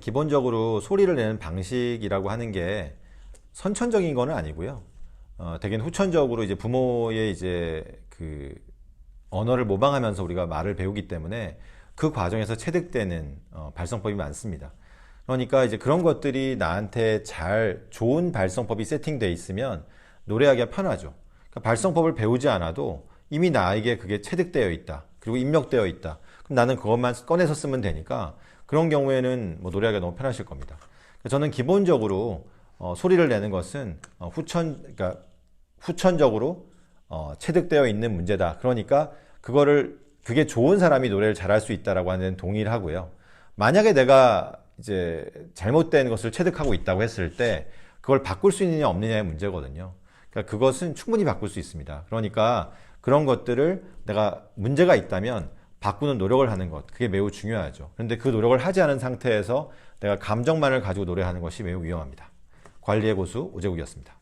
기본적으로 소리를 내는 방식이라고 하는 게 선천적인 거는 아니고요. 어, 대개는 후천적으로 이제 부모의 이제 그 언어를 모방하면서 우리가 말을 배우기 때문에 그 과정에서 체득되는 어, 발성법이 많습니다. 그러니까 이제 그런 것들이 나한테 잘 좋은 발성법이 세팅돼 있으면 노래하기가 편하죠. 그러니까 발성법을 배우지 않아도 이미 나에게 그게 체득되어 있다. 그리고 입력되어 있다. 그럼 나는 그것만 꺼내서 쓰면 되니까 그런 경우에는 뭐 노래하기가 너무 편하실 겁니다. 저는 기본적으로 어, 소리를 내는 것은 어, 후천, 그러니까 후천적으로 어, 체득되어 있는 문제다. 그러니까 그거를 그게 좋은 사람이 노래를 잘할 수 있다라고 하는 동의를 만약에 내가 이제 잘못된 것을 체득하고 있다고 했을 때 그걸 바꿀 수 있느냐 없느냐의 문제거든요. 그러니까 그것은 충분히 바꿀 수 있습니다. 그러니까 그런 것들을 내가 문제가 있다면 바꾸는 노력을 하는 것 그게 매우 중요하죠. 그런데 그 노력을 하지 않은 상태에서 내가 감정만을 가지고 노래하는 것이 매우 위험합니다. 관리의 고수 오재국이었습니다.